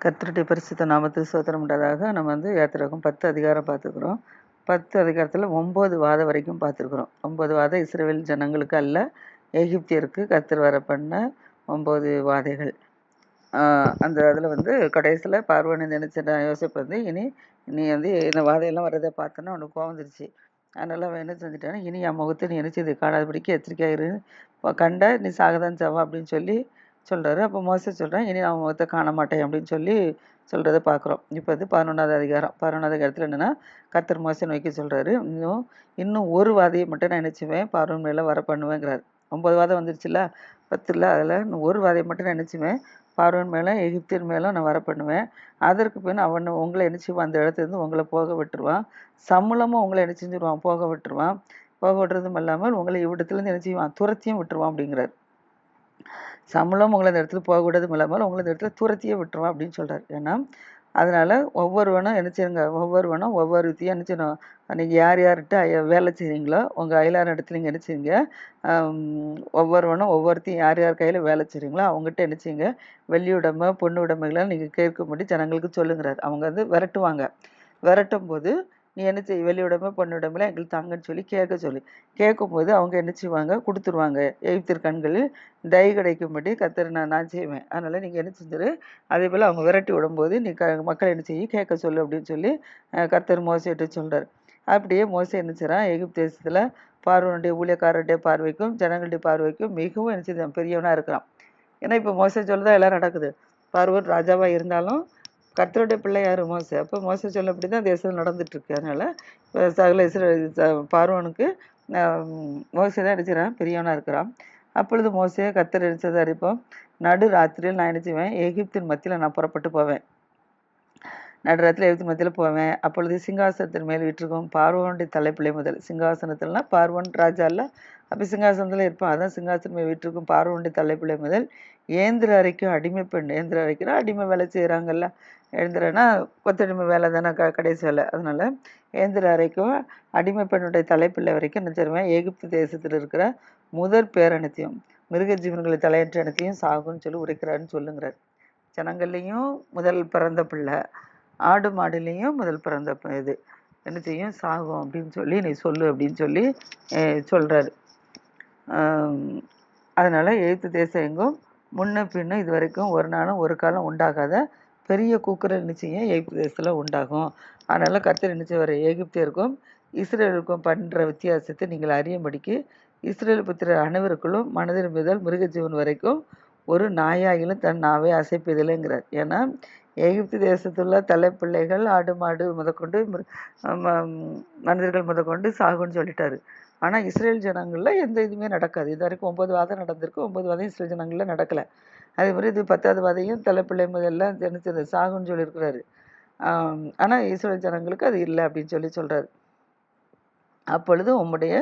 கர்த்தருடைய பரிசுத்த நாமத்துக்கு சோத்திரம் உண்டாதாக நம்ம வந்து யாத்திராகும் பத்து அதிகாரம் பார்த்துக்கிறோம். பத்து அதிகாரத்தில் ஒம்பது வாதம் வரைக்கும் பார்த்துருக்குறோம் ஒம்பது வாதம் இஸ்ரேல் ஜனங்களுக்கு அல்ல எகிப்தியருக்கு கர்த்தர் வர பண்ண ஒம்பது வாதைகள். அந்த அதில் வந்து கடைசியில் பார்வன் நினைச்ச யோசிப்பு வந்து இனி நீ வந்து இந்த வாதையெல்லாம் வர்றதை பார்த்தோன்னா அவனுக்கு கோவம் அதனால் அவன் என்ன செஞ்சுட்டானா? இனி என் முகத்தை நீ என்ன செய்து? காணாதபடிக்கு எச்சரிக்கையாயிரு கண்ட நீ சாகதான் சாவா அப்படின்னு சொல்லி சொல்கிறாரு அப்போ மோச சொல்கிறேன் இனி நான் முகத்தை காண மாட்டேன் அப்படின்னு சொல்லி சொல்கிறத பார்க்குறோம் இப்போ வந்து பதினொன்றாவது அதிகாரம் பதினொன்றாவது அதிகாரத்தில் என்னென்னா கத்தர் மோசை நோக்கி சொல்கிறாரு இன்னும் இன்னும் ஒரு வாதையை மட்டும் நான் நினச்சிவேன் பார்வன் மேலே வர பண்ணுவேங்கிறாரு. ஒம்பது வாதம் வந்துருச்சுல பத்தில் அதில் இன்னும் ஒரு வாதையை மட்டும் நான் நினச்சிவேன் பார்வன் மேலே எகிப்தின் மேலும் நான் வர பண்ணுவேன். அதற்கு பின் அவன் உங்களை என்ன அந்த இடத்துலேருந்து உங்களை போக விட்டுருவான். சம்பளமும் உங்களை நினச்சிருவான் போக விட்டுருவான். போக விட்டுறதும் இல்லாமல் உங்களை இவ்விடத்துலேருந்து நினச்சிவான் துரத்தியும் விட்டுருவான் அப்படிங்கிறார். சம்பளம் உங்களை இந்த இடத்துல போகக்கூடாது இல்லாமல் உங்களை இந்த இடத்துல துரத்தியே விட்டுருவோம் அப்படின்னு சொல்கிறார் ஏன்னா அதனால் ஒவ்வொருவனும் என்ன செய்யுங்க ஒவ்வொருவனும் ஒவ்வொரு வித்தியும் என்ன செய்யணும்? நீங்கள் யார் யார்கிட்ட வேலை செய்கிறீங்களோ உங்கள் அயலார் இடத்துல நீங்கள் என்ன செய்யுங்க? ஒவ்வொருவனும் ஒவ்வொருத்தையும் யார் யார் கையில் வேலை செய்கிறீங்களோ அவங்ககிட்ட என்ன செய்யுங்க? வெள்ளி உடைமை பொண்ணு உடம்புகளை நீங்கள் கேட்கும்படி ஜனங்களுக்கு சொல்லுங்கிறார். அவங்க வந்து விரட்டுவாங்க. விரட்டும் போது நீ என்ன செய் வெளியுடமை பொண்ணுடமையில எங்களுக்கு தாங்கன்னு சொல்லி கேட்க சொல்லி. கேட்கும்போது அவங்க என்ன செய்வாங்க? கொடுத்துருவாங்க. எய்த்திரு கண்களில் தய கிடைக்கும்படி கத்தர் நான் நான் செய்வேன். அதனால் நீங்கள் என்ன செஞ்சிரு? அதே போல் அவங்க விரட்டி விடும்போது நீ க மக்கள் என்ன செய்ய? கேட்க சொல்லு அப்படின்னு சொல்லி கத்தர் மோசிட்டு சொல்கிறார் அப்படியே மோசை என்ன செய்கிறான் எகிப்து தேசத்தில் பார்வனுடைய ஊழியக்காரருடைய பார்வைக்கும் ஜனங்களுடைய பார்வைக்கும் மிகவும் என்ன செய்ய பெரியவனாக இருக்கிறான். ஏன்னா இப்போ மோசை சொல்லதான் எல்லாம் நடக்குது. பார்வன் ராஜாவாக இருந்தாலும் கர்த்தருடைய பிள்ளை யார்? மோசை. அப்போ மோசை சொல்லப்படி தான் தேசம் நடந்துட்டுருக்கு. அதனால் இப்போ சகல இஸ்ரே பார்வனுக்கு மோசை தான் நினச்சிக்கிறான் பெரியவனாக இருக்கிறான். அப்பொழுது மோசையை கத்தர் நினைச்சதை அறிப்போம் நடு ராத்திரியில் நான் நினச்சிவேன் எகிப்தின் மத்தியில் நான் புறப்பட்டு போவேன். நடுராத்தில் எழுத்து மத்தியில் போவேன். அப்பொழுது சிங்காசனத்தின் மேல் விட்டுருக்கோம் பார்வனுடைய தலைப்பிள்ளை முதல் சிங்காசனத்தில்னா பார்வன் ராஜாவில் அப்போ சிங்காசனத்தில் இருப்பான். அதான் சிங்காசனம் மேல் விட்டுருக்கும் பார்வனுடைய தலைப்பிள்ளை முதல் ஏந்திர அறைக்கும் அடிமை பெண். ஏந்திர அறைக்குன்னா அடிமை வேலை செய்கிறாங்கல்ல எழுந்துறேன்னா கொத்தடிமை வேலை தானே க கடைசி வேலை. அதனால் ஏந்திர அறைக்கும் அடிமை பெண்ணுடைய தலைப்பிள்ளை வரைக்கும் என்ன தருவேன் எகிப்து தேசத்தில் இருக்கிற முதற் பேரனத்தையும் மிருக ஜீவன்களை தலையற்ற அனைத்தையும் சாகுன்னு சொல்லி உரைக்கிறாருன்னு சொல்லுங்கிறார். ஜனங்கள்லேயும் முதல் பிறந்த பிள்ளை. ஆடு மாடுலேயும் முதல் பிறந்த இது. என்ன செய்யும் சாகும் அப்படின்னு சொல்லி நீ சொல்லு அப்படின்னு சொல்லி சொல்கிறாரு அதனால் எழுத்து தேசம் எங்கும் முன்ன பின்ன இது வரைக்கும் ஒரு நாளும் ஒரு காலம் உண்டாகாத பெரிய கூக்குரல் நிச்சயம் எகிப்து தேசத்தில் உண்டாகும். அதனால் கர்த்தர் நிச்சயம் எகிப்தியருக்கும் இஸ்ரேலுக்கும் பண்ணுற வித்தியாசத்தை நீங்கள் அறியும்படிக்கு இஸ்ரேல் புத்திர அனைவருக்குள்ளும் மனதின் முதல் மிருகஜீவன் வரைக்கும் ஒரு நாயாகிலும் தன் நாவை அசைப்பதில்லைங்கிறார். ஏன்னா எகிப்து தேசத்துள்ள தலைப்பிள்ளைகள் ஆடு மாடு முதற்கொண்டு மனிதர்கள் முதற்கொண்டு சாகுன்னு சொல்லிட்டாரு. ஆனால் இஸ்ரேல் ஜனங்களில் எந்த இதுவுமே நடக்காது. இது வரைக்கும் ஒம்பது வாதம் நடந்திருக்கு. ஒம்பது வாதம் இஸ்ரேல் ஜனங்களில் நடக்கலை. அதே மாதிரி இது பத்தாவது வாதையும் தலைப்பிள்ளை முதல்லாம் தெரிஞ்சது சாகுன்னு சொல்லியிருக்கிறாரு. ஆனால் இஸ்ரேல் ஜனங்களுக்கு அது இல்லை அப்படின்னு சொல்லி சொல்கிறாரு அப்பொழுது உம்முடைய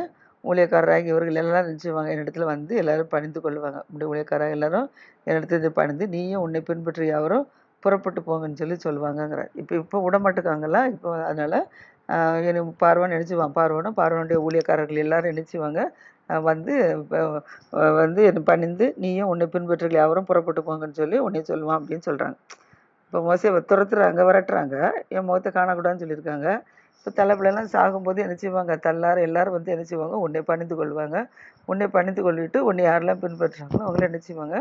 ஊழியக்காரராக இவர்கள் எல்லாரும் நினச்சிவாங்க என்னிடத்துல வந்து எல்லாரும் பணிந்து கொள்வாங்க. உங்களுடைய ஊழியக்காரராக எல்லாரும் என்னிடத்துல பணிந்து நீயும் உன்னை பின்பற்றி அவரும் புறப்பட்டு போங்கன்னு சொல்லி சொல்லுவாங்கங்கிற இப்போ இப்போ விடமாட்டுக்காங்களா இப்போ அதனால் என்ன பார்வன் நினச்சிவான். பார்வனும் பார்வனுடைய ஊழியக்காரர்கள் எல்லாரும் நினச்சிவாங்க. வந்து வந்து என்னை பணிந்து நீயும் உன்னை பின்பற்றுகள் யாரும் புறப்பட்டு போங்கன்னு சொல்லி உன்னை சொல்லுவான் அப்படின்னு சொல்கிறாங்க இப்போ மோசை துரத்துறாங்க விரட்டுறாங்க. என் முகத்தை காணக்கூடாதுன்னு சொல்லியிருக்காங்க. இப்போ தலைப்பிலலாம் சாகும்போது என்ன செய்வாங்க? தள்ளார் எல்லாரும் வந்து என்ன செய்வாங்க? உன்னை பணிந்து கொள்வாங்க. உன்னை பணிந்து கொள்ளிட்டு உன்னை யாரெல்லாம் பின்பற்றுறாங்களோ அவங்கள என்ன செய்வாங்க?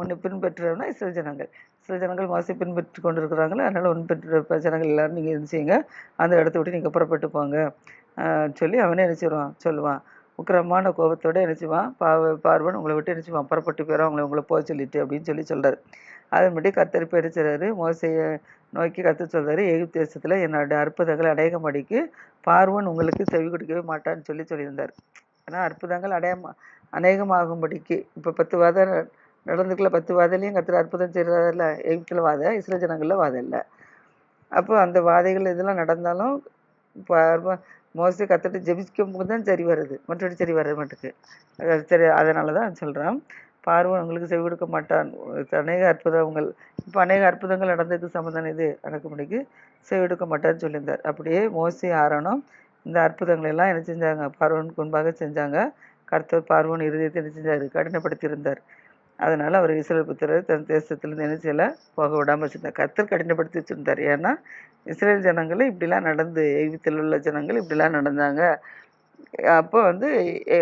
உன்னை பின்பற்றுறவனா இசை ஜனங்கள். சில ஜனங்கள் மோசை பின்பற்றி கொண்டு இருக்கிறாங்களே அதனால் உன் பெற்ற ஜனங்கள் எல்லோரும் நீங்கள் என்ன செய்யுங்க. அந்த இடத்த விட்டு நீங்கள் புறப்பட்டு போங்க. சொல்லி அவனே நினச்சிடுவான் சொல்லுவான். உக்கிரமான கோபத்தோடு நினச்சிவான் பா பார்வன் உங்களை விட்டு நினச்சிவான் புறப்பட்டு போயிடும் அவங்கள உங்களை போக சொல்லிட்டு அப்படின்னு சொல்லி சொல்கிறார் அதன்படி மட்டும் கத்தர் பெருச்சுறாரு மோசையை நோக்கி கற்று சொல்கிறாரு எகிப்து தேசத்தில் என்னோட அற்புதங்கள் அடையமடிக்கு பார்வன் உங்களுக்கு செவி கொடுக்கவே மாட்டான்னு சொல்லி சொல்லியிருந்தார். ஏன்னா அற்புதங்கள் அடைய அநேகமாகும்படிக்கு. இப்போ பத்து வாதம் நடந்துக்கல. பத்து வாதையிலையும் கத்துற அற்புதம் செய்கிறதில்ல எகிப்தில் வாதை இஸ்ரேல் ஜனங்களில் வாதை இல்லை. அப்போ அந்த வாதைகள் இதெல்லாம் நடந்தாலும் மோஸ்ட்லி கற்றுட்டு ஜெபிக்கும் போது தான் சரி வருது. மற்றபடி சரி வர மாட்டுக்கு. சரி அதனால தான் சொல்கிறேன் பார்வன் உங்களுக்கு செவி கொடுக்க மாட்டான். அநேக அற்புதங்கள். இப்போ அநேக அற்புதங்கள் நடந்ததுக்கு சம்மந்தம் இது நடக்கும்படிக்கு செவி கொடுக்க மாட்டான்னு சொல்லியிருந்தார். அப்படியே மோசி ஆரணம் இந்த அற்புதங்கள் எல்லாம் என்ன செஞ்சாங்க? பார்வனுக்கு முன்பாக செஞ்சாங்க. கர்த்தர் பார்வன் இருதயத்தை என்ன செஞ்சார்? கடினப்படுத்தியிருந்தார். அதனால் அவர் இஸ்ரேல் புத்திரர் தன் தேசத்துலேருந்து என்ன செய்யலை? போக விடாமல் வச்சுருந்தார். கத்தர் கடினப்படுத்தி வச்சுருந்தார். ஏன்னா இஸ்ரேல் ஜனங்களும் இப்படிலாம் நடந்து எகிப்தில் உள்ள ஜனங்கள் இப்படிலாம் நடந்தாங்க. அப்போ வந்து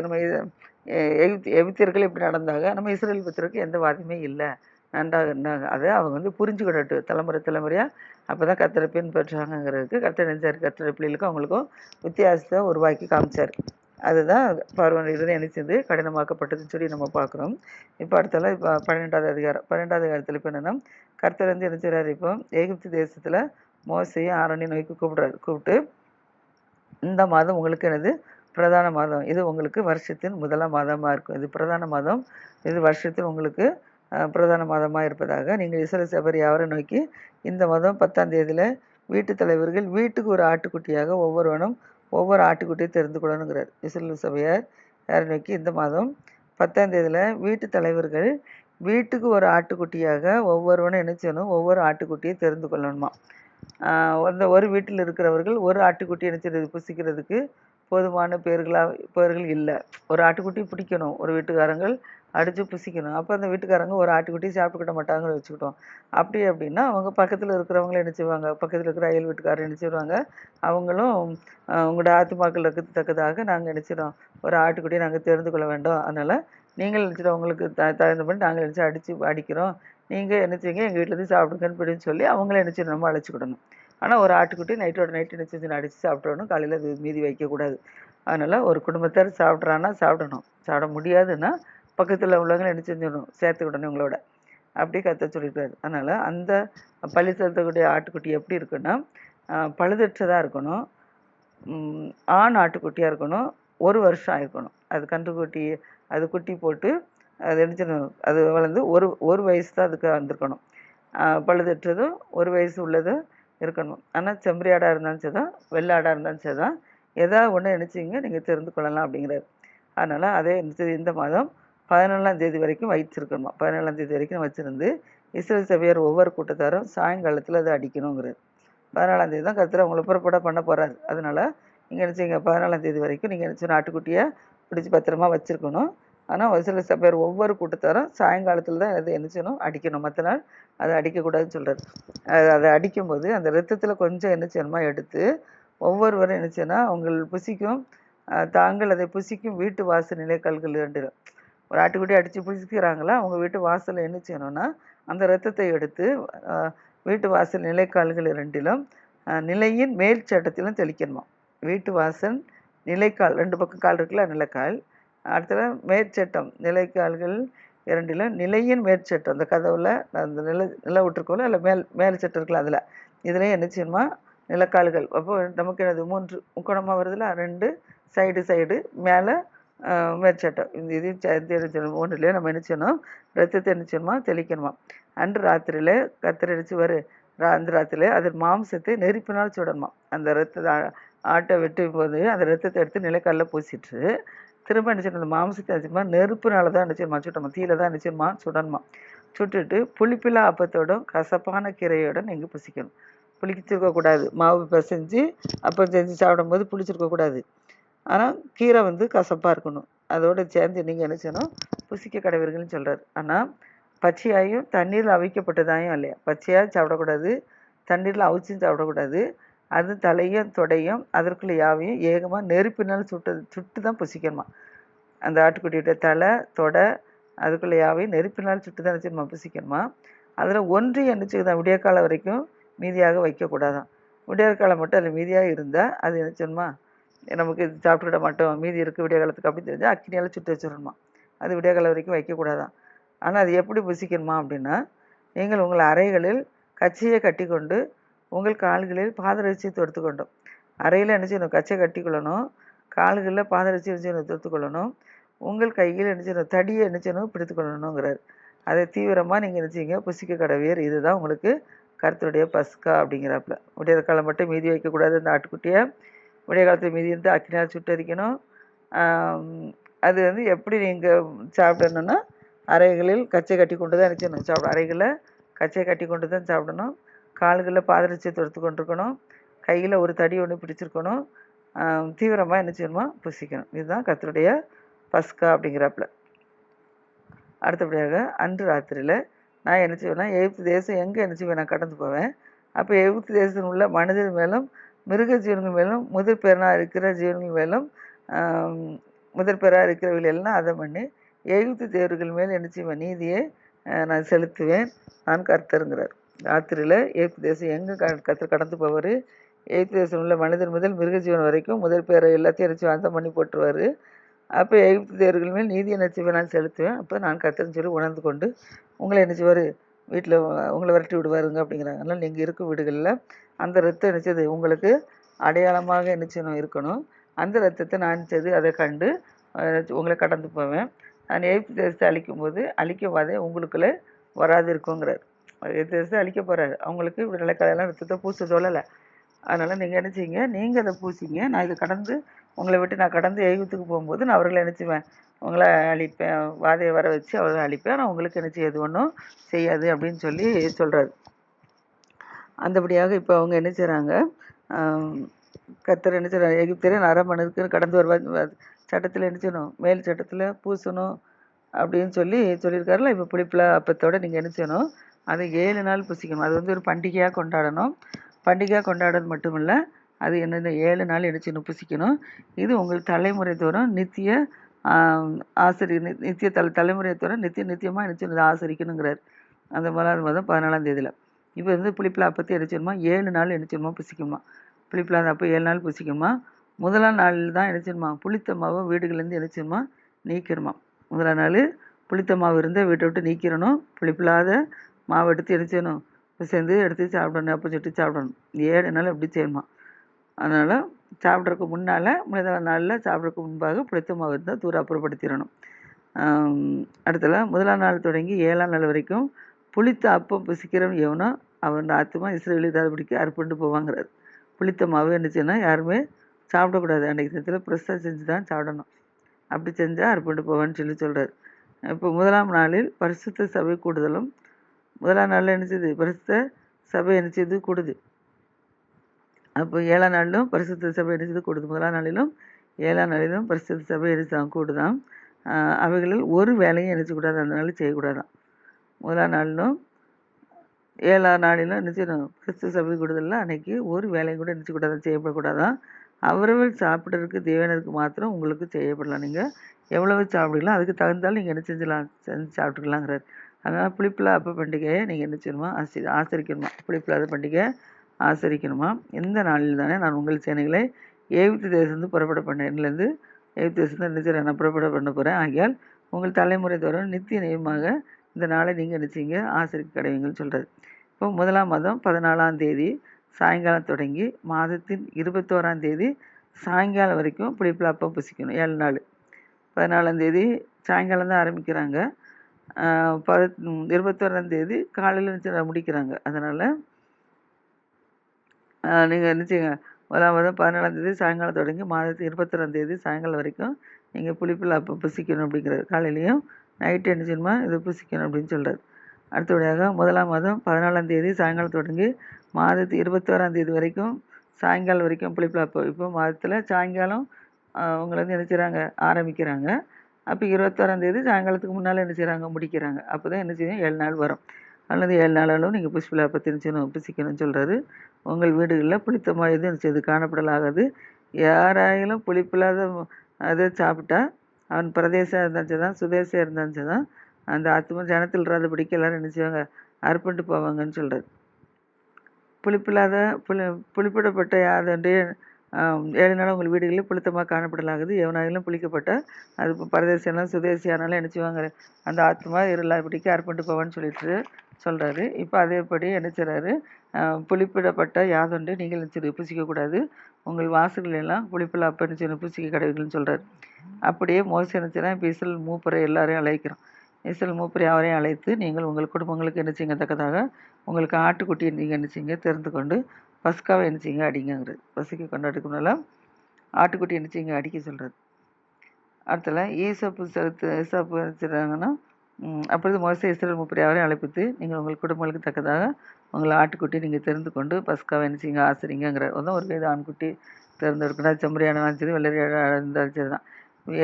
நம்ம இது- எகிப்தி எகிப்தியர்கள் இப்படி நடந்தாங்க. நம்ம இஸ்ரேல் புத்திரருக்கு எந்த வாதியுமே இல்லை. நன்றாக இருந்தாங்க. அதை அவங்க வந்து புரிஞ்சுக்கிடட்டு தலைமுறை தலைமுறையாக அப்போ தான் கத்தரை பின்பற்றாங்கங்கிறதுக்கு கத்தர் நெஞ்சார் கத்தரை பிள்ளைகளுக்கும் அவங்களுக்கும் வித்தியாசத்தை உருவாக்கி காமிச்சார். அதுதான் பார்வன் இருந்து நினைச்சது கடினமாக்கப்பட்டதுன்னு சொல்லி நம்ம பார்க்குறோம். இப்போ அடுத்தால இப்போ பன்னெண்டாவது அதிகாரம். பன்னெண்டாவது அதிகாரத்தில் இப்போ என்னென்னா கர்த்தர் வந்து என்ன இப்போ எகிப்து தேசத்தில் மோசையும் ஆரணியை நோக்கி கூப்பிடுறாரு. கூப்பிட்டு இந்த மாதம் உங்களுக்கு என்னது? பிரதான மாதம். இது உங்களுக்கு வருஷத்தின் முதலாம் மாதமாக இருக்கும். இது பிரதான மாதம். இது வருஷத்தில் உங்களுக்கு பிரதான மாதமாக இருப்பதாக நீங்கள் இசல சபரி யாவரை நோக்கி இந்த மாதம் பத்தாம் தேதியில் வீட்டு தலைவர்கள் வீட்டுக்கு ஒரு ஆட்டுக்குட்டியாக ஒவ்வொருவனும் ஒவ்வொரு ஆட்டுக்குட்டியை தெரிந்து கொள்ளணுங்கிறார் இஸ்ரேல் சபையார் யாரை நோக்கி இந்த மாதம் பத்தாம் தேதியில் வீட்டு தலைவர்கள் வீட்டுக்கு ஒரு ஆட்டுக்குட்டியாக ஒவ்வொருவனும் என்ன செய்யணும்? ஒவ்வொரு ஆட்டுக்குட்டியை தெரிந்து கொள்ளணுமா அந்த ஒரு வீட்டில் இருக்கிறவர்கள் ஒரு ஆட்டுக்குட்டி என்ன செய்யறது? புசிக்கிறதுக்கு போதுமான பேர்களாக பேர்கள் இல்லை. ஒரு ஆட்டுக்குட்டி பிடிக்கணும். ஒரு வீட்டுக்காரங்கள் அடித்து புசிக்கணும். அப்போ அந்த வீட்டுக்காரங்க ஒரு ஆட்டுக்குட்டி சாப்பிட்டுக்கிட மாட்டாங்கன்னு வச்சுக்கிட்டோம். அப்படி அப்படின்னா அவங்க பக்கத்தில் இருக்கிறவங்கள என்ன செய்வாங்க? பக்கத்தில் இருக்கிற அயல் வீட்டுக்காரர் என்ன செய்வாங்க? அவங்களும் உங்களோட ஆத்துமாக்களுக்கு தக்கதாக நாங்கள் நினச்சிடும் ஒரு ஆட்டுக்குட்டியை நாங்கள் தெரிந்து கொள்ள வேண்டும். அதனால் நீங்கள் நினச்சிடும் உங்களுக்கு த தகுந்த மாதிரி நாங்கள் நினச்சி அடித்து அடிக்கிறோம். நீங்கள் என்ன செய்யுங்க? எங்கள் வீட்டிலேருந்து சாப்பிடுங்கன்னு அப்படின்னு சொல்லி அவங்கள என்ன நம்ம அழைச்சிக்கிடணும் ஆனால் ஒரு ஆட்டுக்குட்டி நைட்டோட நைட்டு என்ன செஞ்சு அடித்து சாப்பிட்றணும் காலையில் அது மீதி வைக்கக்கூடாது. அதனால் ஒரு குடும்பத்தார் சாப்பிட்றான்னா சாப்பிடணும். சாப்பிட முடியாதுன்னா பக்கத்தில் உள்ளவங்க என்ன செஞ்சிடணும் சேர்த்துக்கிடணும் உங்களோட. அப்படி கத்த சொல்லியிருக்காரு அதனால் அந்த பள்ளி செலுத்தக்கூடிய ஆட்டுக்குட்டி எப்படி இருக்குன்னா பழுதற்றதாக இருக்கணும். ஆண் ஆட்டுக்குட்டியாக இருக்கணும். ஒரு வருஷம் ஆயிருக்கணும். அது கன்றுக்குட்டி அது குட்டி போட்டு அது நினச்சிடணும் அது வளர்ந்து ஒரு ஒரு வயசு தான் அதுக்கு வந்திருக்கணும். பழுதற்றதும் ஒரு வயசு உள்ளதும் இருக்கணும். ஆனால் செம்பரி ஆடாக இருந்தாலும் சரி தான் வெள்ளை ஆடாக இருந்தாலும் சரி தான் ஏதாவது ஒன்று நினச்சிங்க நீங்கள் தெரிந்து கொள்ளலாம் அப்படிங்கிறாரு. அதனால் அதே இந்த மாதம் பதினேழாம் தேதி வரைக்கும் வைத்திருக்கணுமா? பதினேழாம் தேதி வரைக்கும் வச்சுருந்து இஸ்ரேல் சபையார் ஒவ்வொரு கூட்டத்தாரும் சாயங்காலத்தில் அதை அடிக்கணுங்கிறது பதினாலாம் தேதி தான் கருத்தில் அவங்கள புறப்பட பண்ண போகிறாரு அதனால் நீங்கள் நினச்சிங்க பதினாலாம் தேதி வரைக்கும் நீங்கள் நினச்சி நாட்டுக்குட்டியாக பிடிச்சி பத்திரமா வச்சுருக்கணும். ஆனால் இஸ்ரேல் சபையார் ஒவ்வொரு கூட்டத்தாரும் சாயங்காலத்தில் தான் அதை என்ன செய்யணும் அடிக்கணும். மற்ற நாள் அதை அடிக்கக்கூடாதுன்னு சொல்கிறார் அது அதை அடிக்கும்போது அந்த ரத்தத்தில் கொஞ்சம் என்ன செய்யணுமா? எடுத்து ஒவ்வொருவரும் என்ன செய்யணும் புசிக்கும் தாங்கள் அதை புசிக்கும் வீட்டு வாசல் நிலை கல்கள் இரண்டிடும் ஒரு ஆட்டுக்குட்டி அடித்து பிடிச்சிக்கிறாங்களா? அவங்க வீட்டு வாசலில் என்ன செய்யணும்னா அந்த ரத்தத்தை எடுத்து வீட்டு வாசல் நிலைக்கால்கள் இரண்டிலும் நிலையின் மேல் சட்டத்திலும் தெளிக்கணுமா? வீட்டு வாசல் நிலைக்கால் ரெண்டு பக்கம் கால் இருக்குல்ல நிலைக்கால். அடுத்தது மேற்சட்டம் நிலைக்கால்கள் இரண்டிலும் நிலையின் மேற்சட்டம் அந்த கதவுல அந்த நில நில விட்டுருக்கோம்ல அதில் மேல் மேல் சட்டம் இருக்குல்ல அதில். இதுலேயும் என்ன செய்யணுமா? நிலக்கால்கள். அப்போ நமக்கு என்னது? மூன்று முக்கோணமாக வருதுல ரெண்டு சைடு சைடு. மேலே மேற்சட்டம் இந்த இது என்ன செய்யணும் நம்ம என்ன செய்யணும்? ரத்தத்தை என்ன செய்யணுமா? தெளிக்கணுமா? அன்று ராத்திரியில் கத்திரடிச்சு வரு அந்த ராத்திரியில் அதன் மாம்சத்தை நெருப்பினால் சுடணுமா? அந்த ரத்தத்தை ஆ- ஆட்டை வெட்டும் போது அந்த ரத்தத்தை எடுத்து நிலக்கல்ல பூசிட்டு திரும்ப என்ன செய்யணும்? அந்த மாம்சத்தை என்ன நெருப்புனால தான் நினச்சிருமா செய்யணுமா? சுட்டணுமா தீயில தான் நினச்சிருமா சுடணுமா? சுட்டுட்டு புளிப்பிலா அப்பத்தோடும் கசப்பான கீரையோட நீங்கள் புசிக்கணும். புளிச்சிருக்கக்கூடாது. மாவு பிசைஞ்சு அப்பம் செஞ்சு சாப்பிடும்போது புளிச்சிருக்கக்கூடாது. ஆனால் கீரை வந்து கசப்பாக இருக்கணும். அதோடு சேர்ந்து நீங்கள் என்ன செய்யணும்? புசிக்க கடவீர்கள்னு சொல்கிறார் ஆனால் பச்சையாயும் தண்ணீரில் அவிக்கப்பட்டதாயும் இல்லையா? பச்சையாக சாப்பிடக்கூடாது தண்ணீரில் அவிச்சும் சாப்பிடக்கூடாது. அது தலையும் தொடையும் அதற்குள்ள யாவையும் ஏகமாக நெருப்பினால் சுட்டு சுட்டு தான் புசிக்கணுமா? அந்த ஆட்டுக்குட்டியோட தலை தொடை அதுக்குள்ள யாவையும் நெருப்பினால் சுட்டு தான் வச்சு நம்ம புசிக்கணுமா? அதில் ஒன்று என்ன செய்யுதான் விடிய காலம் வரைக்கும் மீதியாக வைக்கக்கூடாதான். விடிய காலம் மட்டும் அதில் மீதியாக இருந்தால் அது என்ன செய்யணுமா? நமக்கு இது சாப்பிட்டுக்கிட மாட்டோம். மீதி இருக்குது விடிய காலத்துக்கு அப்படி தெரிஞ்சால் அக்கினியால் சுட்டு வச்சிடணுமா? அது விடிய காலம் வரைக்கும் வைக்கக்கூடாதான் ஆனால் அது எப்படி புசிக்கணுமா அப்படின்னா நீங்கள் உங்கள் அறைகளில் கச்சையை கட்டிக்கொண்டு உங்கள் கால்களில் பாதரட்சியை தொடுத்து கொண்டோம். அறையில் என்ன செய்யணும்? கச்சை கட்டிக்கொள்ளணும். கால்களில் பாதரட்சி என்ன செய்யணும்? தொடுத்து கொள்ளணும். உங்கள் கையில் என்ன செய்யணும்? தடியை என்ன செய்யணும்? பிடித்து கொள்ளணுங்கிறார். அதை தீவிரமாக நீங்கள் நினச்சிங்க புசிக்க கடவியர் இதுதான் உங்களுக்கு கருத்துடைய பஸ்கா அப்படிங்கிறாப்புல. விடிய காலம் மட்டும் மீதி வைக்கக்கூடாது அந்த ஆட்டுக்குட்டியை. விடிய காலத்தில் மீதி இருந்து அக்னியால் சுட்டரிக்கணும். அது வந்து எப்படி நீங்கள் சாப்பிடணும்னா அறைகளில் கச்சை கட்டி கொண்டு தான் நினச்சணும் சாப்பிட அறைகளில் கச்சை கட்டி கொண்டு தான் சாப்பிடணும். கால்களில் பாதரட்சியை தொடுத்து கொண்டிருக்கணும். கையில் ஒரு தடி ஒன்று பிடிச்சிருக்கணும். தீவிரமாக என்ன செய்யணுமா புசிக்கணும். இதுதான் கத்தருடைய பஸ்கா அப்படிங்கிறாப்புல. அடுத்தபடியாக அன்று ராத்திரியில் நான் என்ன செய்வேன்னா எகிப்து தேசம் எங்கே என்ன செய்வேன்? நான் கடந்து போவேன். அப்போ எகிப்து தேசத்தில் உள்ள மனிதர் மேலும் மிருக ஜீவன்கள் மேலும் முதற் பேரனாக இருக்கிற ஜீவன்கள் மேலும் ஆம், முதற் பேராக இருக்கிறவர்கள் எல்லாம் அதை பண்ணி எகிப்து தேவர்கள் மேல் என்ன செய்வேன் நீதியை நான் செலுத்துவேன். நான் கர்த்தருங்கிறார். ராத்திரியில் எகிப்து தேசம் எங்கே க கர்த்தர் கடந்து போவார்? எகிப்து தேசம் உள்ள மனிதன் முதல் மிருக ஜீவன் வரைக்கும் முதல் பேரை எல்லாத்தையும் என்ன வந்த அந்தம் பண்ணி போட்டுருவார். அப்போ எகிப்து தேவர்கள் மேல் நீதி என்ன செய்வேன் நான் செலுத்துவேன். அப்போ நான் கர்த்தர்னு சொல்லி உணர்ந்து கொண்டு உங்களை என்ன செய்வார்? வீட்டில் உங்களை விரட்டி விடுவாருங்க அப்படிங்கிறாங்க அதனால் நீங்கள் இருக்கும் வீடுகளில் அந்த ரத்தம் என்னச்சது? உங்களுக்கு அடையாளமாக என்னச்சனும் இருக்கணும். அந்த ரத்தத்தை நான் செய்து அதை கண்டு உங்களை கடந்து போவேன். நான் எய்த் தேசத்தை அழிக்கும் போது அழிக்க வாதே உங்களுக்குள்ளே வராது இருக்குங்கிறார். எகிப்து தேசத்தை அழிக்க போகிறாரு அவங்களுக்கு விடுதலை கலையெல்லாம் ரத்தத்தை பூச சொல்லலை அதனால் நீங்கள் என்ன செய்யுங்க? நீங்கள் அதை பூசிங்க. நான் இதை கடந்து உங்களை விட்டு நான் கடந்து எகிப்துக்கு போகும்போது நான் அவர்களை நினச்சிவேன் உங்களை அழிப்பேன். வாதையை வர வச்சு அவர்களை அழிப்பேன். நான் உங்களுக்கு என்ன செய்யாது ஒன்றும் செய்யாது அப்படின்னு சொல்லி சொல்கிறாரு அந்தபடியாக இப்போ அவங்க என்ன செய்கிறாங்க கத்தர் என்ன செய்கிறார் எகிப்தியரே அரமனுக்கு கடந்து வருவா சட்டத்தில் என்ன செய்யணும்? மேல் சட்டத்தில் பூசணும் அப்படின்னு சொல்லி சொல்லியிருக்காருல இப்போ புளிப்பில் அப்பத்தோடு நீங்கள் என்ன செய்யணும்? அதை ஏழு நாள் புசிக்கணும். அது வந்து ஒரு பண்டிகையாக கொண்டாடணும். பண்டிகையாக கொண்டாடுறது மட்டும் இல்லை அது என்னென்ன ஏழு நாள் என்ன செய்யணும் புசிக்கணும். இது உங்கள் தலைமுறை தோறும் நித்திய ஆம், ஆசரி நி- நித்திய தலை தலைமுறை தோறும் நித்திய நித்தியமாக என்ன ஆசிரிக்கணுங்கிறார் ஆசரிக்கணுங்கிறார். அந்த முதலாவது மாதம் பதினாலாம் தேதியில். இப்போ வந்து புளிப்பிலா அப்பத்தி என்ன ஏழு நாள் என்ன புசிக்குமா புசிக்கணுமா அப்போ ஏழு நாள் புசிக்குமா முதலாம் நாளில் தான் என்ன புளித்த மாவை வீடுகள்லேருந்து என்ன செய்யணுமா முதலாம் நாள் புளித்த மாவு இருந்தால் வீட்டை விட்டு நீக்கிடணும். புளிப்பில்லாத மாவு எடுத்து என்ன சேர்ந்து எடுத்து சாப்பிடணும் அப்போ சுட்டு சாப்பிடணும். ஏழு நாள் அப்படி செய்யணுமா? அதனால் சாப்பிட்றதுக்கு முன்னால் முதலாம் நாளில் சாப்பிட்றதுக்கு முன்பாக புளித்த மாவு இருந்தால் தூர அப்புறப்படுத்திடணும் அடுத்தல முதலாம் நாள் தொடங்கி ஏழாம் நாள் வரைக்கும் புளித்த அப்பம் புசிக்கிறவன் எவனோ அவன் ஆத்மா இஸ்ரேலி பிடிக்க அறுப்புண்டு போவாங்கிறார். புளித்த மாவு என்ன யாருமே சாப்பிடக்கூடாது. அன்றைக்கு தினத்தில் ப்ரெஸ்ஸாக செஞ்சு தான் சாப்பிடணும். அப்படி செஞ்சால் அறுப்புண்டு போவான்னு சொல்லி சொல்கிறார் இப்போ முதலாம் நாளில் பரிசுத்த சபை கூடுதலும் முதலாம் நாளில் என்ன செய்யுது பரிசுத்த சபை என்ன கூடுது. அப்போ ஏழாம் நாளிலும் பரிசுத்த சபை என்ன கூடுது. முதலாம் நாளிலும் ஏழாம் நாளிலும் பரிசுத்த சபை என்ன கூடுதான் அவைகளில் ஒரு வேலையும் எரிச்சக்கூடாது. அந்த நாள் செய்யக்கூடாதான் முதலாம் நாளிலும் ஏழாம் நாளிலும் என்ன கிறிஸ்து சபை கூடுதலில் அன்னைக்கு ஒரு வேலையும் கூட என்ன செய்யப்படக்கூடாதான் அவரவர் சாப்பிட்றதுக்கு தேவையானதுக்கு மாத்திரம் உங்களுக்கு செய்யப்படலாம். நீங்கள் எவ்வளவு சாப்பிடுங்களோ அதுக்கு தகுந்தாலும் நீங்கள் என்ன செஞ்சலாம் செஞ்சு சாப்பிட்டுக்கலாங்கிறார். அதனால் புளிப்பில்லா அப்போ பண்டிகையை நீங்கள் என்ன செய்யணுமா ஆசி ஆசிரிக்கணுமா? புளிப்பில்லாத பண்டிகை ஆசரிக்கணுமா? எந்த நாளில் தானே நான் உங்கள் சேனைகளை ஏவித்து தேசத்துலேருந்து புறப்பட பண்ணேன்லேருந்து ஏவித்து தேசத்துல என்ன நான் புறப்பட பண்ண போகிறேன் ஆகியால் உங்கள் தலைமுறை தோறும் நித்திய நியமமாக இந்த நாளை நீங்கள் என்ன ஆசிரிக்க ஆசரிக்க கடவீங்கன்னு சொல்கிறது இப்போ முதலாம் மாதம் பதினாலாம் தேதி சாயங்காலம் தொடங்கி மாதத்தின் இருபத்தோராம் தேதி சாயங்காலம் வரைக்கும் புளிப்பில் அப்பம் புசிக்கணும். ஏழு நாள். பதினாலாம் தேதி சாயங்காலம் தான் ஆரம்பிக்கிறாங்க. பத இருபத்தோராம் தேதி காலையில் முடிக்கிறாங்க. அதனால் நீங்கள் என்ன செய்யுங்க முதலாம் மாதம் பதினாலாம் தேதி சாயங்காலம் தொடங்கி மாதத்து இருபத்தொராம் தேதி சாயங்காலம் வரைக்கும் நீங்கள் புளிப்பில் அப்போ புசிக்கணும் அப்படிங்கிறது காலையிலையும் நைட்டு என்ன செய்யணுமா இது புசிக்கணும் அப்படின்னு சொல்கிறார் அடுத்தபடியாக முதலாம் மாதம் பதினாலாம் தேதி சாயங்காலம் தொடங்கி மாதத்து இருபத்தோராம் தேதி வரைக்கும் சாயங்காலம் வரைக்கும் புளிப்பில் அப்போ இப்போ மாதத்தில் சாயங்காலம் அவங்கள வந்து என்ன செய்கிறாங்க ஆரம்பிக்கிறாங்க. அப்போ இருபத்தோராம் தேதி சாயங்காலத்துக்கு முன்னால் என்ன செய்கிறாங்க முடிக்கிறாங்க. அப்போ தான் என்ன செய்யும்? ஏழு நாள் வரும். அல்லது ஏழு நாளாலும் நீங்கள் புஷ்பிலா பற்றி புசிக்கணும்னு சொல்கிறாரு உங்கள் வீடுகளில் புளித்தமாக எதுவும் செய்து காணப்படலாகாது. யாராயிலும் புளிப்பில்லாத அதை சாப்பிட்டா அவன் பிரதேசம் இருந்தாச்சு தான் சுதேசம் இருந்தாச்சு தான் அந்த ஆத்மா ஜனத்தில் பிடிக்க எல்லாரும் நினச்சவங்க செய்வாங்க? அர்ப்பணிட்டு போவாங்கன்னு சொல்கிறார் புளிப்பில்லாத புளி புளிப்பிடப்பட்ட யாதொன்று ஏழு நாள் உங்கள் வீடுகளில் புளித்தமாக காணப்படலாகுது. எவனாயிலும் புளிக்கப்பட்ட அது இப்போ சுதேசியானாலும் நினச்சிவாங்க அந்த ஆத்மா இருளாதபடிக்கு அர்ப்பணிட்டு போவான்னு சொல்லிட்டு சொல்கிறாரு இப்போ அதேபடி என்ன செய்கிறாரு புளிப்பிடப்பட்ட யாதொன்று நீங்கள் என்ன செய்து புசிக்கக்கூடாது. உங்கள் வாசல்கள் எல்லாம் புளிப்பில் அப்போ என்ன பூசிக்க புசிக்க சொல்கிறார் அப்படியே மோசி என்ன இப்போ இசல் மூப்பரை எல்லாரையும் அழைக்கிறோம் இசல் மூப்பரை அவரையும் அழைத்து நீங்கள் உங்கள் குடும்பங்களுக்கு என்ன செய்யத்தக்கதாக உங்களுக்கு ஆட்டுக்குட்டி நீங்கள் என்ன செய்யுங்க? தெரிந்து கொண்டு பசுக்காவை என்ன செய்யுங்க? அடிங்கிறது பசுக்கு கொண்டாடுக்கு முன்னால் ஆட்டுக்குட்டி என்ன செய்யுங்க? அடிக்க சொல்கிறது அடுத்தல ஈசப்பு செலுத்து ஈசப்பு நினச்சிடுறாங்கன்னா அப்பொழுது மோச இஸ்ரேல் முப்பரி அவரையும் அழைப்பித்து நீங்கள் உங்கள் குடும்பங்களுக்கு தக்கதாக உங்கள் ஆட்டுக்குட்டி நீங்கள் தெரிந்து கொண்டு பஸ்காவை என்ன செய்யுங்க ஆசிரிங்கிறார் அதான் ஒரு வயது ஆண்குட்டி தேர்ந்தெடுக்கணும் செம்மறியானாலும் சரி வெள்ளரி சரி தான்.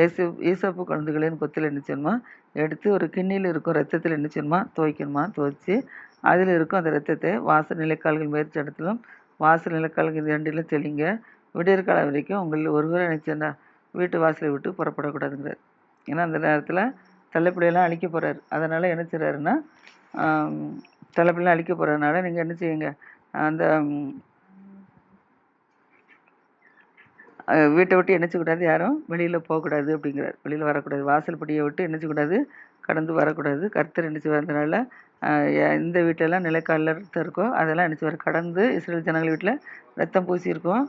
ஏசு ஈசப்பு குழந்தைகளின் கொத்தில் என்ன செய்யணுமா? எடுத்து ஒரு கிண்ணியில் இருக்கும் ரத்தத்தில் என்ன செய்யணுமா? துவைக்கணுமா? துவைச்சி அதில் இருக்கும் அந்த ரத்தத்தை வாசல் நிலைக்கால்கள் முயற்சி இடத்திலும் வாசல் நிலைக்கால்கள் இரண்டிலும் தெளிங்க விடியற் காலம் வரைக்கும் உங்களில் ஒருவரை நினைச்சா வீட்டு வாசலை விட்டு புறப்படக்கூடாதுங்கிறார். ஏன்னா அந்த நேரத்தில் தலைப்பிள்ளையெல்லாம் அழிக்க போகிறாரு அதனால் என்ன செய்கிறாருன்னா தலைப்பிள்ளைலாம் அழிக்க போகிறதுனால நீங்கள் என்ன செய்யுங்க அந்த வீட்டை விட்டு என்ன செய்யக்கூடாது யாரும் வெளியில் போகக்கூடாது அப்படிங்கிறார். வெளியில் வரக்கூடாது. வாசல் படியை விட்டு என்ன செய்யக்கூடாது கடந்து வரக்கூடாது. கர்த்தர் என்ன செய்வார் இந்த வீட்டெல்லாம் எ- வீட்டிலலாம் ரத்தம் இருக்கோ அதெல்லாம் நினச்சி செய்வார் கடந்து இஸ்ரேல் ஜனங்கள் வீட்டில் ரத்தம் பூசியிருக்கோம்.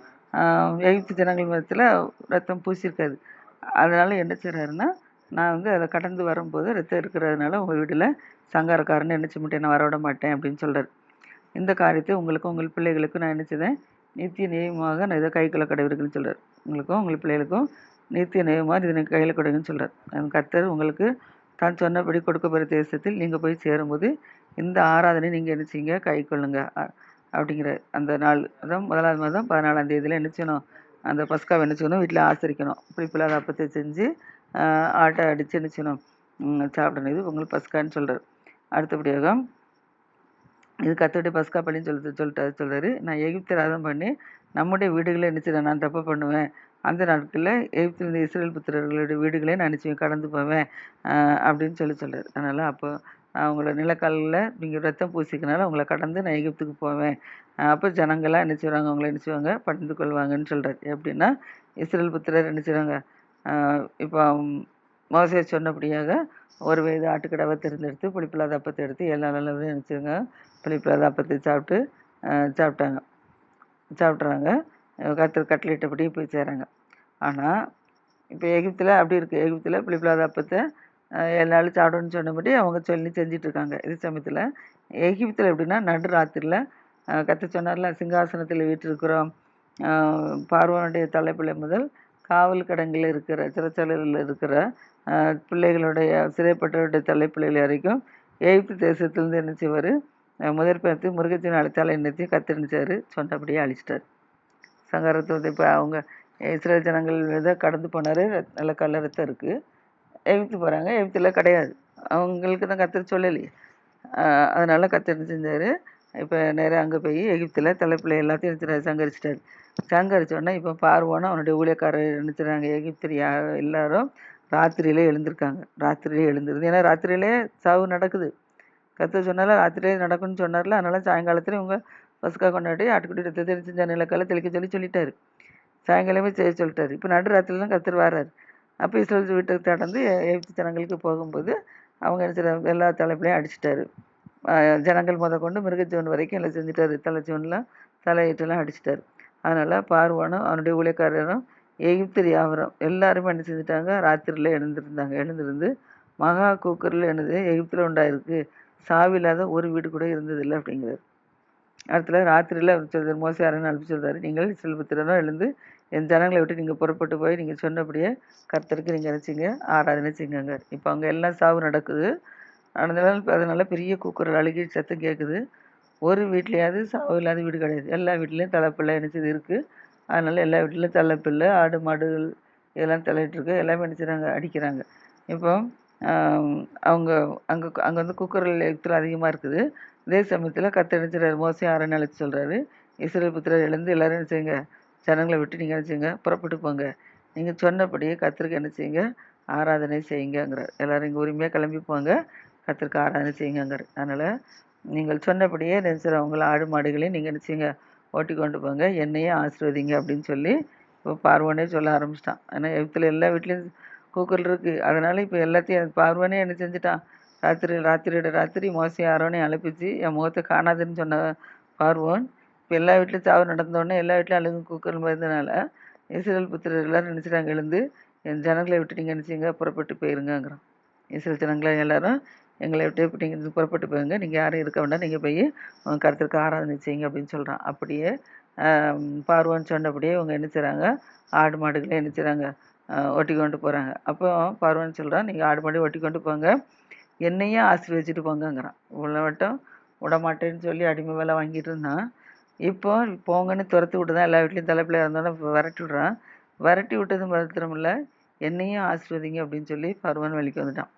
எகிப்து ஜனங்கள் மதத்தில் ரத்தம் பூசியிருக்காது. அதனால் என்ன செய்கிறாருன்னா நான் வந்து அதை கடந்து வரும்போது ரத்தம் இருக்கிறதுனால உங்கள் வீட்டில் சங்காரக்காரன்னு என்ன செய்ய நான் வரவிட மாட்டேன் அப்படின்னு சொல்கிறார் இந்த காரியத்தை உங்களுக்கும் உங்கள் பிள்ளைகளுக்கும் நான் நினச்சதேன் நித்திய நியமமாக நான் இதை கைக்குள்ள கடைபிடிக்கணும்னு சொல்கிறார் உங்களுக்கும் உங்கள் பிள்ளைகளுக்கும் நித்திய நியமமாக இதை எனக்கு கையில் கொடுங்கன்னு சொல்கிறார் கர்த்தர் உங்களுக்கு தான் சொன்னபடி கொடுக்கப்படுற தேசத்தில் நீங்கள் போய் சேரும்போது இந்த ஆராதனை நீங்கள் என்ன செய்யுங்க? கை கொள்ளுங்க. அப்படிங்கிற அந்த நாள் அதான் முதலாவது மாதம் பதினாலாம் தேதியில் என்ன செய்யணும்? அந்த பஸ்காவை என்ன செய்யணும்? வீட்டில் ஆசரிக்கணும். புளிப்பில்லாத அப்பத்தை செஞ்சு ஆட்டை அடித்து என்ன செய்யணும் சாப்பிடணும். இது உங்களுக்கு பஸ்கான்னு சொல்கிறார் அடுத்தபடியாக இது கத்தோடைய பஸ்கா பள்ளின்னு சொல்லி சொல்லிட்டு சொல்கிறாரு நான் எகிப்து ராதம் பண்ணி நம்முடைய வீடுகளை நினச்சிடுறேன் நான் தப்பு பண்ணுவேன். அந்த நாட்களில் எகிப்தில் இருந்த இஸ்ரேல் புத்திரர்களுடைய வீடுகளே நான் நிச்சயம் கடந்து போவேன் அப்படின்னு சொல்லி சொல்கிறார் அதனால் அப்போ அவங்களோட உங்களை நிலக்காலில் நீங்கள் ரத்தம் பூசிக்கனால அவங்கள கடந்து நான் எகிப்துக்கு போவேன். அப்போ ஜனங்களாக நினச்சிடுவாங்க அவங்கள நினச்சிவாங்க என்ன கொள்வாங்கன்னு சொல்கிறார் எப்படின்னா இஸ்ரேல் புத்திரர் நினச்சிடுவாங்க இப்போ மோசே சொன்னபடியாக ஒரு வயது ஆட்டுக்கடாவை தேர்ந்தெடுத்து புளிப்பில்லாத அப்பத்தை எடுத்து எல்லா நாளும் நினச்சிருங்க புளிப்பில்லாத அப்பத்தை சாப்பிட்டு சாப்பிட்டாங்க. சாப்பிட்றாங்க கத்தர் கட்டளிட்டபடி போய் சேராங்க. ஆனால் இப்போ எகிப்தில் அப்படி இருக்குது எகிப்தில் புளிப்பில்லாத அப்பத்தை எல்லாரும் சாப்பிடணும்னு சொன்னபடி அவங்க சொல்லி செஞ்சிட்ருக்காங்க. இது சமயத்தில் எகிப்தில் எப்படின்னா நடு ராத்திரியில் கற்று சொன்னார்ல சிங்காசனத்தில் வீட்டிருக்கிறோம். பார்வனுடைய பார்வோனுடைய தலைப்பிள்ளை முதல் காவல் கடங்கில் இருக்கிற சிறைச்சாலையில் இருக்கிற பிள்ளைகளுடைய சிறைப்பட்டவருடைய தலைப்பிள்ளைகள் வரைக்கும் எகிப்து தேசத்துலேருந்து என்ன செய்வார்? முதற் பார்த்து முருகத்தின் அழைத்தால் என்னத்தையும் கத்தரிச்சார் சொன்னபடியே அழிச்சிட்டார். சங்கரத்துவத்தை இப்போ அவங்க இஸ்ரேல் ஜனங்கள் இதை கடந்து போனார். நல்ல கள்ள ரத்தம் இருக்குது எகிப்து போகிறாங்க எகிப்தில் கிடையாது. அவங்களுக்கு தான் கத்திர சொல்லலையே. அதனால் அதனால செஞ்சார்? இப்போ நேராக அங்கே போய் எகிப்தில் தலைப்பிள்ளை எல்லாத்தையும் எடுத்துட்டாரு சங்கரிச்சிட்டாரு. சங்கரிச்ச உடனே இப்போ பார்வோன்னு அவனுடைய ஊழியக்காரர் நினைச்சுறாங்க. எகிப்தில் யார் எல்லாரும் ராத்திரியிலே எழுந்திருக்காங்க. ராத்திரியிலே எழுந்திருந்து ஏன்னா ராத்திரியிலே சாவு நடக்குது. கத்த சொன்னால ராத்திரியே நடக்கும்னு சொன்னார்ல. அதனால சாயங்காலத்தில் இவங்க பசுக்காக கொண்டாடி ஆட்டுக்குட்டி ரத்தத்தை தெரிஞ்ச நிலக்கல்ல தெளிக்க சொல்லி சொல்லிட்டாரு. சாயங்காலமே செய்ய சொல்லிட்டாரு. இப்போ நடு ராத்திரில தான் கத்தர் வர்றாரு. அப்போ இஸ்ரேல் வீட்டுக்கு தடந்து எகிப்து ஜனங்களுக்கு போகும்போது அவங்க என்ன எல்லா தலைப்பிலையும் அடிச்சிட்டாரு. ஜனங்கள் முத கொண்டு மிருகஜீவன் வரைக்கும் எல்லாம் செஞ்சுட்டாரு. தலைஜீவன்லாம் தலையீட்டெல்லாம் அடிச்சிட்டாரு. அதனால் பார்வானும் அவனுடைய ஊழியக்காரரும் எகிப்து யாவரும் எல்லாருமே என்ன செஞ்சுட்டாங்க? ராத்திரியில் எழுந்திருந்தாங்க. எழுந்திருந்து மகா கூக்கரில் என்னது? எகிப்தில் உண்டாயிருக்கு. சாவில்லாத ஒரு வீடு கூட இருந்ததில்லை அப்படிங்கிறார். அடுத்துல ராத்திரியில் சொல்றாரு மோசையாரன் அனுப்பி சொல்கிறாரு நீங்கள் செல்வத்திரனும் எழுந்து என் ஜனங்களை விட்டு நீங்கள் புறப்பட்டு போய் நீங்கள் சொன்னபடியே கர்த்தருக்கு நீங்கள் நினச்சிங்க ஆராதனை செய்யுங்க இப்போ அங்கே எல்லாம் சாவு நடக்குது. அதனால அதனால பெரிய கூக்குரல் அழுகி சத்தம் கேட்குது. ஒரு வீட்லேயாவது சாவு இல்லாத வீடு கிடையாது. எல்லா வீட்லேயும் தலைப்பிள்ளை நினச்சது இருக்குது அதனால எல்லா வீட்லேயும் தலைப்பிள்ளை ஆடு மாடுகள் இதெல்லாம் தலையிட்டுருக்கு எல்லாமே நினச்சிறாங்க அடிக்கிறாங்க. இப்போ அவங்க அங்கே அங்கே வந்து குக்கரில் எழுத்துல அதிகமாக இருக்குது. இதே சமயத்தில் கத்தடிச்சிடறாரு மோசம் யாரும் அழைச்சி சொல்கிறாரு இஸ்ரேல் புத்திரர் எழுந்து எல்லோரும் என்ன செய்யுங்க? ஜனங்களை விட்டு நீங்கள் என்ன செய்யுங்க? புறப்பட்டு போங்க. நீங்கள் சொன்னபடியே கத்திரிக்கை என்ன செய்யுங்க? ஆராதனை செய்யுங்கங்கிறார். எல்லாரும் இங்கே உரிமையாக கிளம்பி போங்க. கத்திரிக்கு ஆராதனை செய்யுங்கங்கிறார் அதனால் நீங்கள் சொன்னபடியே நினைச்சிற உங்களை ஆடு மாடுகளையும் நீங்கள் நினச்சிங்க. ஓட்டி கொண்டு போங்க என்னையே ஆசீர்வதிங்க அப்படின்னு சொல்லி இப்போ பார்வனே சொல்ல ஆரம்பிச்சிட்டான். ஏன்னா எகிப்தில் எல்லா வீட்லேயும் கூக்குரல் இருக்குது அதனால் இப்போ எல்லாத்தையும் பார்வனே என்ன செஞ்சுட்டான்? ராத்திரி ராத்திரியோட ராத்திரி மோசி யாரோனையும் அழைப்பிச்சு என் முகத்தை காணாதுன்னு சொன்ன பார்வோன் இப்போ எல்லா வீட்லையும் சாவு நடந்தோடனே எல்லா வீட்லையும் அழுகு கூக்குரல் இருந்தனால இஸ்ரேல் புத்திரர் எல்லாரும் நினச்சிட்டாங்க எழுந்து என் ஜனங்களை விட்டு நீங்கள் நினச்சிங்க புறப்பட்டு போயிருங்கங்கிறான். இஸ்ரேல் ஜனங்களை எல்லாரும் எங்களை விட்டு இப்படி நீங்கள் புறப்பட்டு போங்க நீங்கள் யாரும் இருக்க வேண்டாம். நீங்கள் போய் உங்கள் கருத்திற்கு ஆராதனை செய்யுங்க அப்படின்னு சொல்கிறான் அப்படியே ஆம், சொன்னபடியே இவங்க என்ன செய்கிறாங்க ஆடு மாடுகளை என்ன செய்கிறாங்க ஒட்டி கொண்டு போகிறாங்க அப்போ பார்வோன்னு சொல்கிறான் நீங்கள் ஆடு மாடு ஒட்டி கொண்டு போங்க. என்னையும் ஆசீர்வதிச்சுட்டு போங்கங்கிறான். இவ்வளோ வட்டம் விடமாட்டேன்னு சொல்லி அடிமை வேலை வாங்கிட்டு இருந்தான். இப்போ போங்கன்னு துரத்து விட்டு தான் எல்லா வீட்லேயும் தலைப்பில் இருந்தோன்னே விரட்டி விட்றான். விரட்டி விட்டது மாத்திரமில்ல என்னையும் ஆசீர்வதிங்க அப்படின்னு சொல்லி பருவன் வலிக்கு வந்துட்டான்.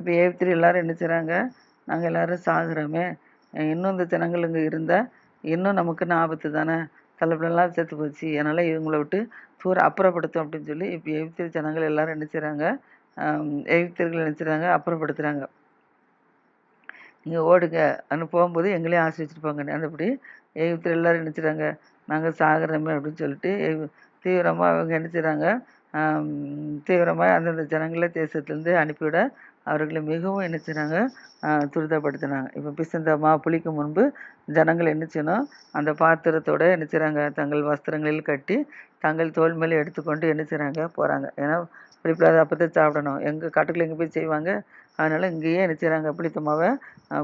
இப்போ ஏவித்திரி எல்லாரும் என்ன செய்கிறாங்க நாங்கள் எல்லோரும் சாகுறோமே. இன்னும் இந்த ஜனங்கள் இங்கே இருந்தால் இன்னும் நமக்குன்னு ஆபத்து தானே? தலைப்பிலலாம் செத்து போச்சு. அதனால் இவங்கள விட்டு தூர அப்புறப்படுத்தும் அப்படின்னு சொல்லி இப்போ எகிப்திய ஜனங்கள் எல்லாரும் என்ன செய்கிறாங்க எகிப்தியர்கள் என்ன செய்கிறாங்க அப்புறப்படுத்துகிறாங்க நீங்கள் ஓடுங்க. அனு போகும்போது எங்களையும் ஆசிரிச்சிட்டு போங்க அந்தபடி எகிப்தியர் எல்லாரும் என்ன செய்கிறாங்க நாங்கள் சாகிறோமே அப்படின்னு சொல்லிட்டு தீவிரமாக அவங்க என்ன செய்கிறாங்க தீவிரமாக அந்தந்த ஜனங்களை தேசத்துலேருந்து அனுப்பிவிட அவர்களை மிகவும் என்ன செய்கிறாங்க துரிதப்படுத்தினாங்க. இப்போ பிசந்தமா புளிக்கும் முன்பு ஜனங்கள் என்ன செய்யணும் அந்த பாத்திரத்தோட என்ன செய்கிறாங்க தங்கள் வஸ்திரங்களில் கட்டி தங்கள் தோல் மேலே எடுத்துக்கொண்டு என்ன செய்கிறாங்க போகிறாங்க ஏன்னா புளிப்பில்லாத அப்போதான் சாப்பிடணும். எங்கள் காட்டுக்குள்ளே எங்கே போய் செய்வாங்க? அதனால் இங்கேயே என்ன செய்கிறாங்க புளித்த மாவை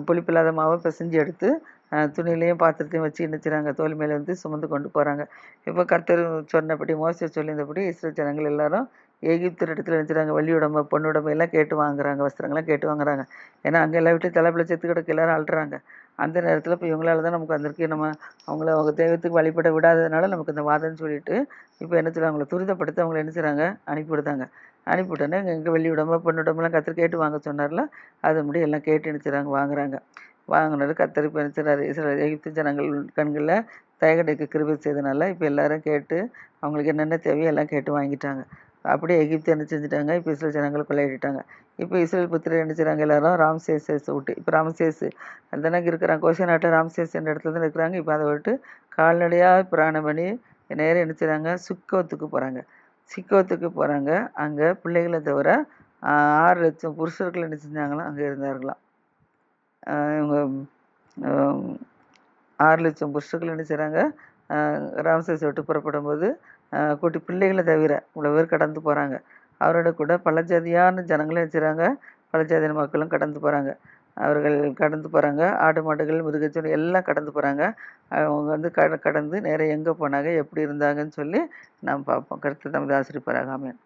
புளிப்பில்லாத மாவை பிசைஞ்சு எடுத்து துணியிலையும் பாத்திரத்தையும் வச்சு என்ன செய்கிறாங்க தோல் மேலே வந்து சுமந்து கொண்டு போகிறாங்க இப்போ கர்த்தர் சொன்னபடி மோச சொல்லியிருந்தபடி இஸ்ரோ ஜனங்கள் எல்லாரும் எகிப்தர் இடத்துல நினைச்சாங்க வள்ளி உடம்பு பொண்ணு உடம்பு எல்லாம் கேட்டு வாங்குறாங்க வஸ்திரங்கள்லாம் கேட்டு வாங்குறாங்க. ஏன்னா அங்கே எல்லா வீட்லையும் தலைப்பில் செத்து கிடக்கு எல்லாரும் அழுறாங்க. அந்த நேரத்தில் இப்போ இவங்களால தான் நமக்கு வந்திருக்கு. நம்ம அவங்கள அவங்க தெய்வத்துக்கு வழிபட விடாததுனால நமக்கு இந்த வாதம்னு சொல்லிட்டு இப்போ என்ன செய்றாங்க அவங்கள துரிதப்படுத்த அவங்கள என்ன செய்கிறாங்க அனுப்பிவிடுதாங்க அனுப்பிவிட்டோன்னே எங்கள் வெள்ளி உடம்பு பொண்ணு உடம்புலாம் கத்திரி கேட்டு வாங்க சொன்னார்ல அது முடி எல்லாம் கேட்டு என்ன செய்கிறாங்க வாங்குறாங்க. வாங்கினது கத்தரி இப்போ இஸ்ரேல் எகிப்து ஜனங்கள் கண்களில் தயகடைக்கு கிருபி செய்தனால இப்போ எல்லாரும் கேட்டு அவங்களுக்கு என்னென்ன தேவையோ எல்லாம் கேட்டு வாங்கிட்டாங்க. அப்படியே எகிப்து என்ன செஞ்சுட்டாங்க? இப்போ இஸ்ரேல் ஜனங்கள் கொள்ளையிட்டாங்க இப்போ இஸ்ரேல் புத்திரர் என்ன செய்கிறாங்க எல்லாரும் ராம்சேசஸ் விட்டு இப்போ ராம்சேஸ் அதுதானே இருக்கிறாங்க. கோஷ நாட்டில் ராம்சேஸ் என்ற இடத்துல தான் இருக்கிறாங்க. இப்போ அதை விட்டு கால்நடையாக பிராணம் பண்ணி நேரம் என்ன செய்கிறாங்க சுக்கோத்துக்கு போகிறாங்க சிக்கோத்துக்கு போகிறாங்க அங்கே பிள்ளைகளை தவிர ஆறு லட்சம் புருஷர்கள் என்ன செஞ்சாங்களாம் அங்கே இருந்தார்களாம். இவங்க ஆறு லட்சம் புருஷர்கள் என்ன செய்கிறாங்க ராம்சேஸ் விட்டு புறப்படும்போது குட்டி பிள்ளைகளை தவிர இவ்வளோ பேர் கடந்து போகிறாங்க அவரோட கூட பல ஜாதியான ஜனங்களும் வச்சுறாங்க பல ஜாதியான மக்களும் கடந்து போகிறாங்க அவர்கள் கடந்து போகிறாங்க ஆடு மாடுகள் மிருகச்சொல்லி எல்லாம் கடந்து போகிறாங்க அவங்க வந்து கட கடந்து நேராக எங்கே போனாங்க எப்படி இருந்தாங்கன்னு சொல்லி நாம் பார்ப்போம். கருத்து தமது ஆசிரியப்பராக ஆமேன்.